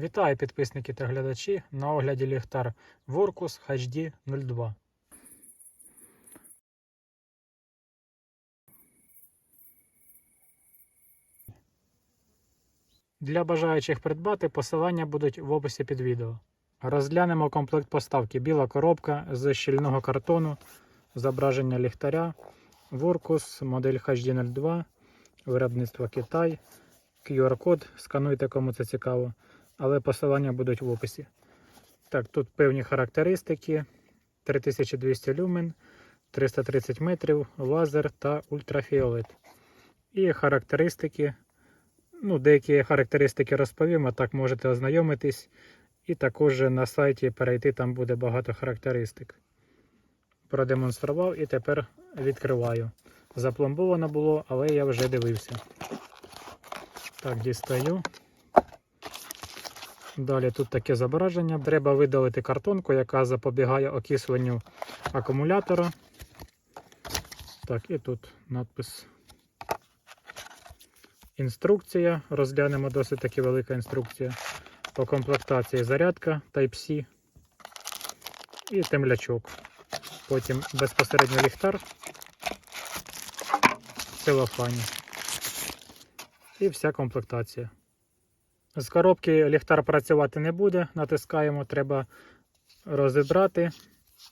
Вітаю підписники та глядачі на огляді ліхтар Vorkus HD 02. Для бажаючих придбати посилання будуть в описі під відео. Розглянемо комплект поставки. Біла коробка з щільного картону, зображення ліхтаря, Vorkus, модель HD 02, виробництво Китай, QR-код, скануйте, кому це цікаво, але посилання будуть в описі. Так, тут певні характеристики: 3200 люмен, 330 метрів, лазер та ультрафіолет. І характеристики. Ну, деякі характеристики розповім, а так можете ознайомитись. І також на сайті перейти, там буде багато характеристик. Продемонстрував і тепер відкриваю. Запломбовано було, але я вже дивився. Так, дістаю. Далі тут таке зображення. Треба видалити картонку, яка запобігає окисленню акумулятора. Так, і тут надпис. Інструкція. Розглянемо досить таки велика інструкція. По комплектації зарядка Type-C і темлячок. Потім безпосередньо ліхтар целофані. І вся комплектація. З коробки ліхтар працювати не буде. Натискаємо, треба розібрати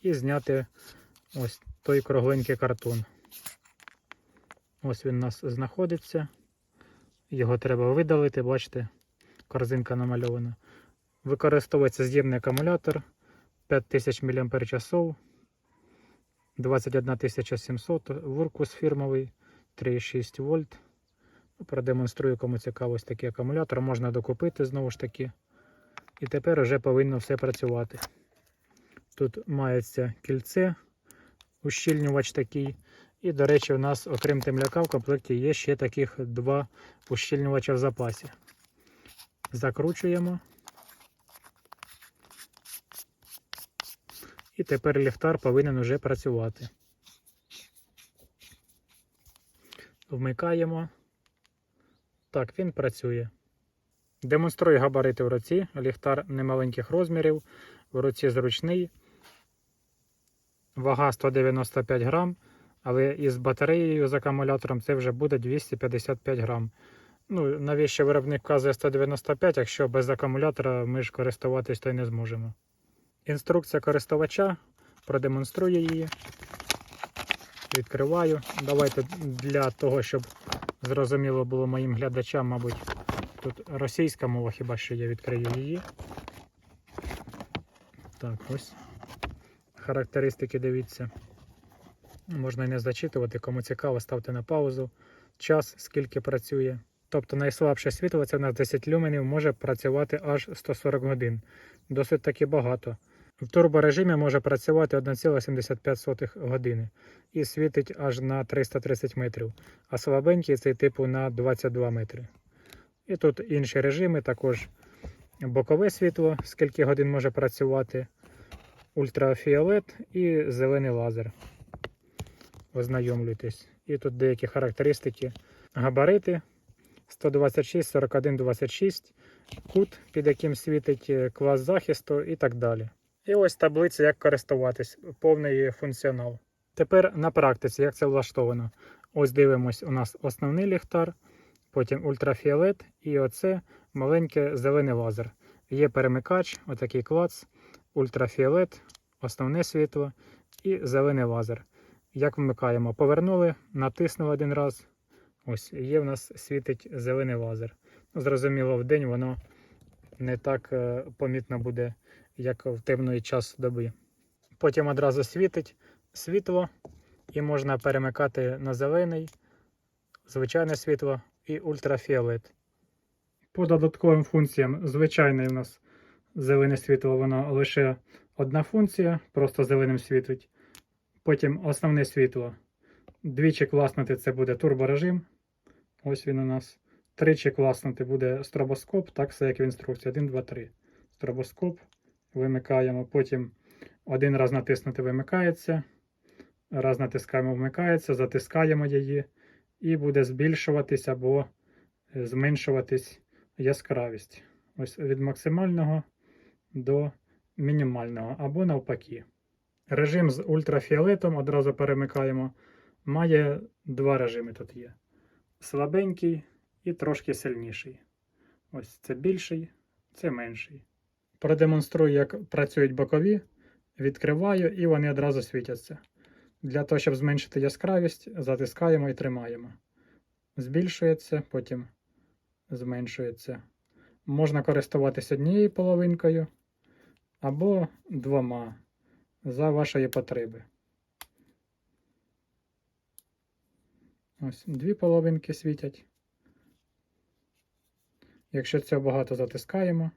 і зняти ось той кругленький картон. Ось він у нас знаходиться. Його треба видалити, бачите, корзинка намальована. Використовується з'ємний акумулятор 5000 мАч, 21700, Вуркус фірмовий 3,6 вольт. Продемонструю, кому цікаво ось такий акумулятор. Можна докупити знову ж таки. І тепер вже повинно все працювати. Тут мається кільце, ущільнювач такий. І, до речі, у нас, окрім темляка, в комплекті є ще таких два ущільнювача в запасі. Закручуємо. І тепер ліхтар повинен вже працювати. Вмикаємо. Так, він працює. Демонструю габарити в руці. Ліхтар немаленьких розмірів. В руці зручний. Вага 195 грам. Але із батареєю з акумулятором це вже буде 255 грам. Ну, навіщо виробник вказує 195, якщо без акумулятора ми ж користуватись то й не зможемо. Інструкція користувача. Продемонструю її. Відкриваю. Давайте для того, щоб зрозуміло було моїм глядачам, мабуть, тут російська мова, хіба що я відкрию її. Так, ось. Характеристики дивіться. Можна і не зачитувати, кому цікаво, ставте на паузу. Час, скільки працює. Тобто найслабше світло, це на 10 люменів, може працювати аж 140 годин. Досить таки багато. В турборежимі може працювати 1,75 години і світить аж на 330 метрів, а слабенький цей типу на 22 метри. І тут інші режими, також бокове світло, скільки годин може працювати, ультрафіолет і зелений лазер. Ознайомлюйтесь. І тут деякі характеристики. Габарити 126, 41, 26, кут, під яким світить е, клас захисту і так далі. І ось таблиця, як користуватись, повний функціонал. Тепер на практиці, як це влаштовано. Ось дивимось, у нас основний ліхтар, потім ультрафіолет і оце маленький зелений лазер. Є перемикач, отакий клац, ультрафіолет, основне світло і зелений лазер. Як вмикаємо? Повернули, натиснули один раз. Ось, є в нас світить зелений лазер. Ну, Зрозуміло, в день воно не так е, помітно буде, як в темний час доби. Потім одразу світить світло, і можна перемикати на зелений, звичайне світло і ультрафіолет. По додатковим функціям, звичайне у нас зелене світло, воно лише одна функція, просто зеленим світить. Потім основне світло. Двічі класнути це буде турборежим. Ось він у нас. Тричі класнути буде стробоскоп, так все як в інструкції. 1, 2, 3. Стробоскоп. Вимикаємо. Потім один раз натиснути вимикається. Раз натискаємо, вмикається, затискаємо її. І буде збільшуватись або зменшуватись яскравість. Ось від максимального до мінімального або навпаки. Режим з ультрафіолетом одразу перемикаємо. Має два режими тут є: слабенький і трошки сильніший. Ось це більший, це менший. Продемонструю, як працюють бокові. Відкриваю і вони одразу світяться. Для того, щоб зменшити яскравість, затискаємо і тримаємо. Збільшується, потім зменшується. Можна користуватися однією половинкою або двома за вашої потреби. Ось дві половинки світять. Якщо цього багато затискаємо,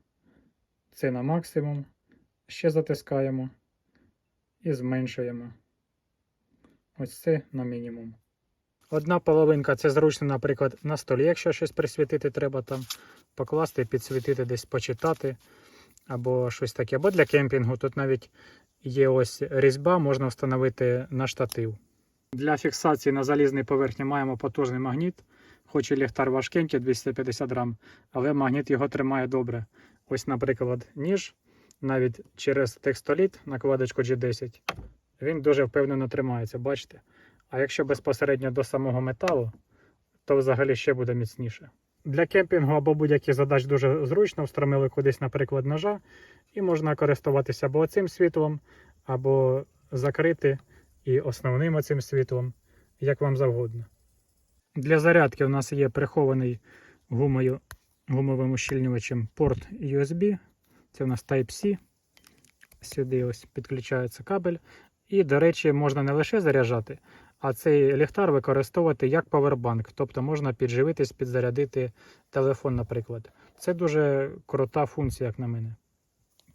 це на максимум, ще затискаємо і зменшуємо. Ось це на мінімум. Одна половинка це зручно, наприклад, на столі, якщо щось присвітити, треба там покласти, підсвітити, десь почитати або щось таке. Або для кемпінгу тут навіть є ось різьба, можна встановити на штатив. Для фіксації на залізній поверхні маємо потужний магніт, хоч і ліхтар важкенький 250 грам, але магніт його тримає добре. Ось, наприклад, ніж навіть через текстоліт накладочку G10, він дуже впевнено тримається, бачите? А якщо безпосередньо до самого металу, то взагалі ще буде міцніше. Для кемпінгу або будь-яких задач дуже зручно встромили кудись, наприклад, ножа, і можна користуватися або цим світлом, або закрити і основним оцим світлом, як вам завгодно. Для зарядки у нас є прихований гумою, гумовим ущільнювачем порт USB. Це у нас Type-C. Сюди ось підключається кабель. І, до речі, можна не лише заряджати, а цей ліхтар використовувати як павербанк. Тобто можна підживитись, підзарядити телефон, наприклад. Це дуже крута функція, як на мене.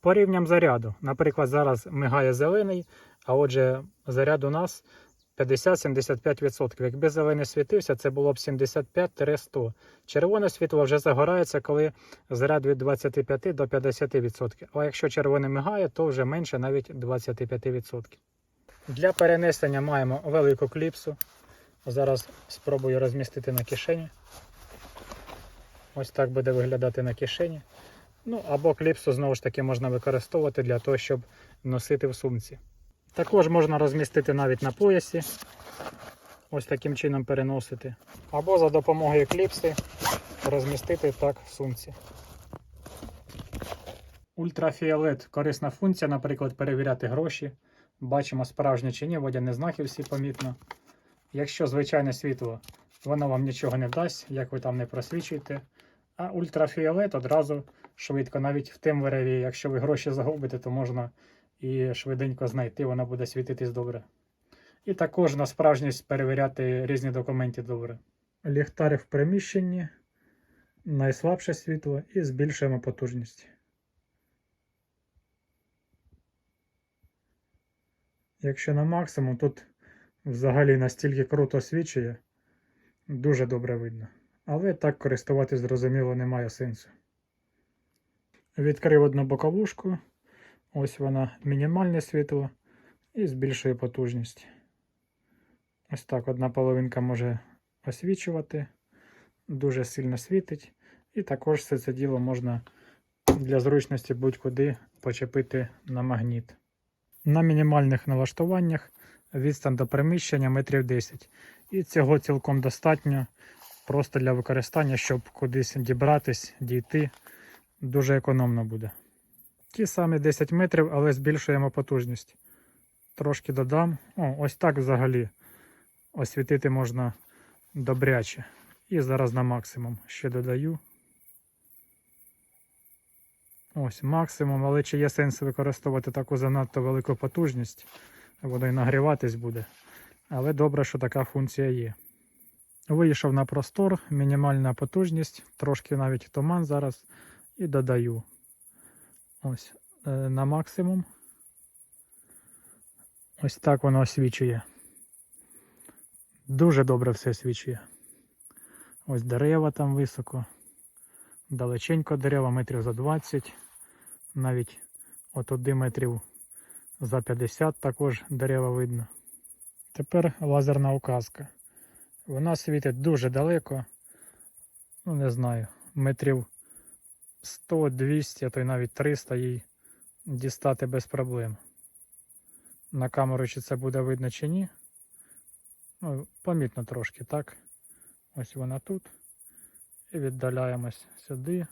По рівням заряду. Наприклад, зараз мигає зелений, а отже, заряд у нас 50-75%. Якби зелений світився, це було б 75-100. Червоне світло вже загорається, коли заряд від 25 до 50%. А якщо червоне мигає, то вже менше навіть 25%. Для перенесення маємо велику кліпсу. Зараз спробую розмістити на кишені. Ось так буде виглядати на кишені. Ну або кліпсу знову ж таки можна використовувати для того, щоб носити в сумці. Також можна розмістити навіть на поясі. Ось таким чином переносити. Або за допомогою кліпси розмістити так в сумці. Ультрафіолет корисна функція, наприклад, перевіряти гроші. Бачимо справжнє чи ні, водяні знаки всі помітно. Якщо звичайне світло, воно вам нічого не дасть, як ви там не просвічуєте. А ультрафіолет одразу швидко, навіть в темряві, якщо ви гроші загубите, то можна і швиденько знайти, вона буде світитись добре. І також на справжність перевіряти різні документи добре. Ліхтар в приміщенні, найслабше світло і збільшуємо потужність. Якщо на максимум, тут взагалі настільки круто свічує, дуже добре видно. Але так користуватись зрозуміло немає сенсу. Відкрив одну боковушку. Ось вона мінімальне світло і збільшує потужність. Ось так одна половинка може освічувати, дуже сильно світить. І також все це діло можна для зручності будь-куди почепити на магніт. На мінімальних налаштуваннях відстань до приміщення метрів 10. І цього цілком достатньо просто для використання, щоб кудись дібратись, дійти. Дуже економно буде. Ті самі 10 метрів, але збільшуємо потужність. Трошки додам. О, ось так взагалі освітити можна добряче. І зараз на максимум ще додаю. Ось максимум, але чи є сенс використовувати таку занадто велику потужність, воно і нагріватись буде. Але добре, що така функція є. Вийшов на простор, мінімальна потужність, трошки навіть туман зараз і додаю. Ось е, на максимум. Ось так воно освічує. Дуже добре все освічує. Ось дерева там високо. Далеченько дерева, метрів за 20. Навіть от туди метрів за 50 також дерева видно. Тепер лазерна указка. Вона світить дуже далеко. Ну, не знаю, метрів 100, 200, а то й навіть 300 їй дістати без проблем. На камеру чи це буде видно чи ні. Ну, помітно трошки, так? Ось вона тут. І віддаляємось сюди.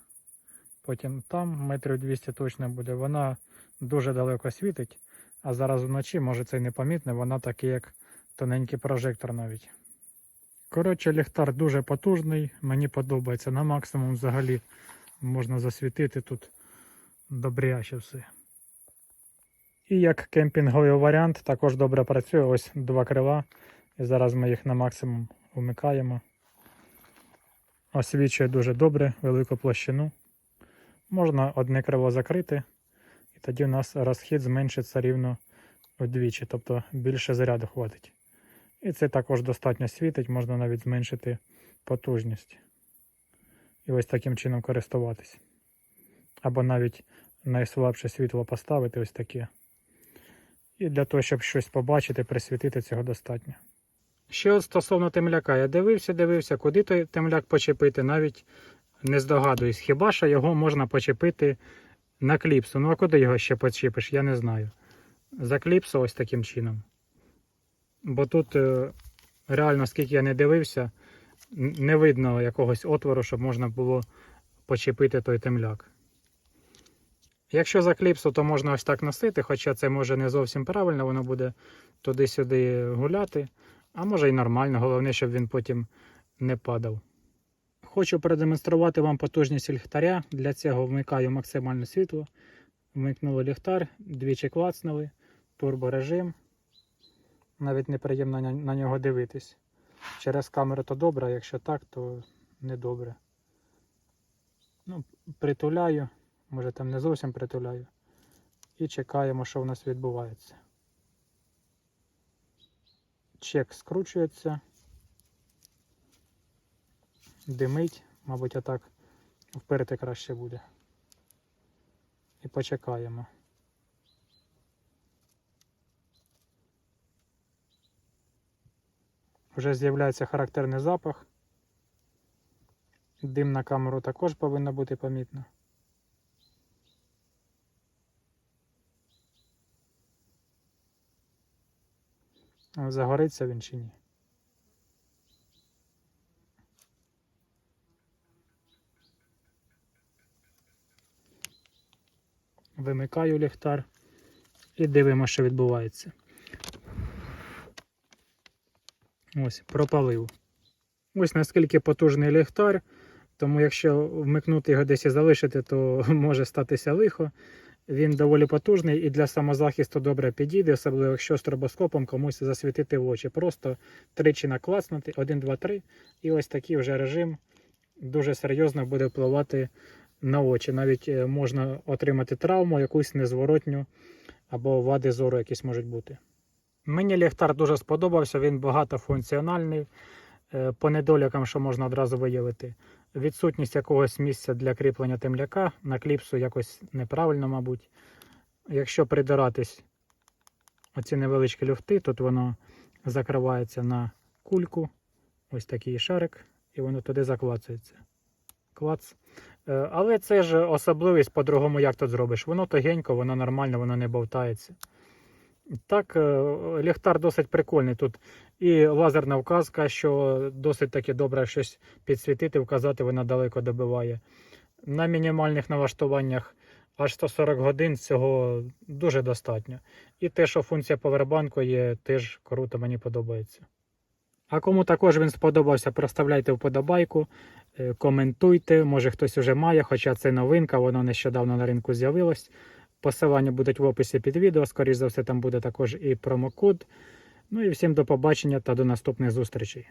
Потім там метрів 200 точно буде. Вона дуже далеко світить, а зараз вночі, може це й непомітно, вона такий, як тоненький прожектор навіть. Коротше, ліхтар дуже потужний, мені подобається. На максимум взагалі можна засвітити тут добряче все. І як кемпінговий варіант також добре працює. Ось два крила. І зараз ми їх на максимум вмикаємо. Освічує дуже добре велику площину. Можна одне крило закрити, і тоді у нас розхід зменшиться рівно вдвічі, тобто більше заряду хватить. І це також достатньо світить, можна навіть зменшити потужність. І ось таким чином користуватись. Або навіть найслабше світло поставити ось таке. І для того, щоб щось побачити, присвітити, цього достатньо. Ще от стосовно темляка, я дивився, дивився, куди той темляк почепити, навіть не здогадуюсь. Хіба що його можна почепити на кліпсу. Ну а куди його ще почепиш, я не знаю. За кліпсу ось таким чином. Бо тут е, реально, скільки я не дивився, не видно якогось отвору, щоб можна було почепити той темляк. Якщо за кліпсу, то можна ось так носити, хоча це може не зовсім правильно, воно буде туди-сюди гуляти. А може і нормально, головне, щоб він потім не падав. Хочу продемонструвати вам потужність ліхтаря. Для цього вмикаю максимальне світло. Вмикнули ліхтар, двічі клацнули, турборежим. Навіть неприємно на, нього дивитись. Через камеру то добре, а якщо так, то не добре. Ну, притуляю, може там не зовсім притуляю. І чекаємо, що в нас відбувається. Чек скручується. Димить, мабуть, отак вперти краще буде. І почекаємо. Вже з'являється характерний запах. Дим на камеру також повинно бути помітно. Загориться він чи ні? Вимикаю ліхтар і дивимося, що відбувається. Ось, пропалив. Ось наскільки потужний ліхтар, тому якщо вмикнути його десь і залишити, то може статися лихо. Він доволі потужний і для самозахисту добре підійде, особливо якщо стробоскопом комусь засвітити в очі. Просто тричі накласнути, 1, 2, 3, і ось такий вже режим дуже серйозно буде впливати на очі. Навіть е, можна отримати травму, якусь незворотню або вади зору якісь можуть бути. Мені ліхтар дуже сподобався, він багатофункціональний. Е, По недолікам, що можна одразу виявити, відсутність якогось місця для кріплення темляка на кліпсу якось неправильно, мабуть. Якщо придиратись оці невеличкі люфти, тут воно закривається на кульку, ось такий шарик, і воно туди заклацується. Клац. Е, Але це ж особливість по-другому, як тут зробиш. Воно тогенько, воно нормально, воно не болтається. Так, е, ліхтар досить прикольний. Тут і лазерна вказка, що досить таки добре щось підсвітити, вказати, вона далеко добиває. На мінімальних налаштуваннях аж 140 годин цього дуже достатньо. І те, що функція повербанку є, теж круто, мені подобається. А кому також він сподобався, проставляйте вподобайку, е, коментуйте, може хтось вже має, хоча це новинка, воно нещодавно на ринку з'явилось. Посилання будуть в описі під відео, скоріш за все, там буде також і промокод. Ну і всім до побачення та до наступних зустрічей.